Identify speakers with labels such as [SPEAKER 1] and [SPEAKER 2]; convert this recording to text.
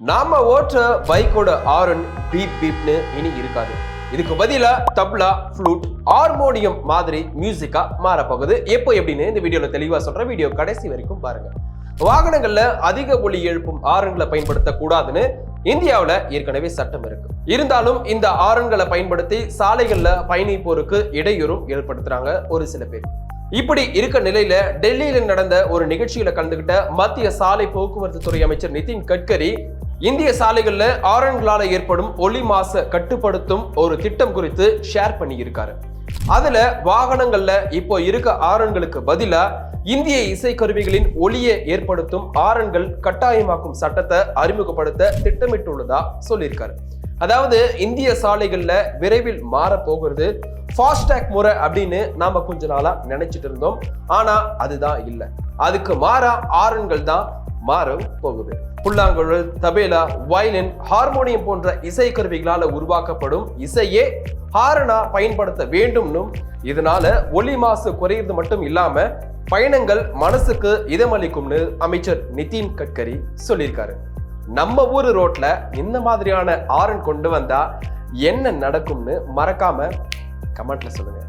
[SPEAKER 1] நாம ஓட்டுற பைக்கோட ஆரன் பீப் பீப்னு இனி இருக்காது. இதுக்கு பதிலா தப்லா ஃப்ளூட் ஹார்மோனியம் மாதிரி மியூசிக்கா மாறப்போகுது. எப்போ எப்படின்னு இந்த வீடியோல தெளிவா சொல்ற வீடியோ கடைசி வரைக்கும் பாருங்க. வாகனங்கள்ல அதிக ஒலி எழுப்பும் ஆரன்களை பயன்படுத்த கூடாதுன்னு ஏற்கனவே சட்டம் இருக்கு. இருந்தாலும் இந்த ஆரன்களை பயன்படுத்தி சாலைகள்ல பயணிப்போருக்கு இடையூறும் ஏற்படுத்துறாங்க ஒரு சில பேர். இப்படி இருக்க நிலையில டெல்லியில நடந்த ஒரு நிகழ்ச்சியில கலந்துகிட்ட மத்திய சாலை போக்குவரத்து துறை அமைச்சர் நிதின் கட்கரி இந்திய சாலைகளில் ஆரன்களால் ஏற்படும் ஒலி மாச கட்டுப்படுத்தும் ஒரு திட்டம் குறித்து ஷேர் பண்ணியிருக்காரு. அதுல வாகனங்கள்ல இப்போ இருக்க ஆரன்களுக்கு பதிலா இந்திய இசைக்கருவிகளின் ஒளியை ஏற்படுத்தும் ஆரன்கள் கட்டாயமாக்கும் சட்டத்தை அறிமுகப்படுத்த திட்டமிட்டுள்ளதா சொல்லியிருக்காரு. அதாவது இந்திய சாலைகள்ல விரைவில் மாற போகிறது ஃபாஸ்டேக் முறை அப்படின்னு நாம கொஞ்ச நாளா நினைச்சிட்டு இருந்தோம். ஆனா அதுதான் இல்லை. அதுக்கு மாறா ஆரன்கள் தான் மாற போகுது. புல்லாங்குழல் தபேலா வயலின் ஹார்மோனியம் போன்ற இசை கருவிகளால் உருவாக்கப்படும் இசையே ஹாரனா பயன்படுத்த வேண்டும்னும் இதனால ஒலி மாசு குறையிறது மட்டும் இல்லாம பயணங்கள் மனசுக்கு இதமளிக்கும்னு அமைச்சர் நிதின் கட்கரி சொல்லியிருக்காரு. நம்ம ஊர் ரோட்ல இந்த மாதிரியான ஆரன் கொண்டு வந்தா என்ன நடக்கும்னு மறக்காம கமெண்ட்ல சொல்லுங்க.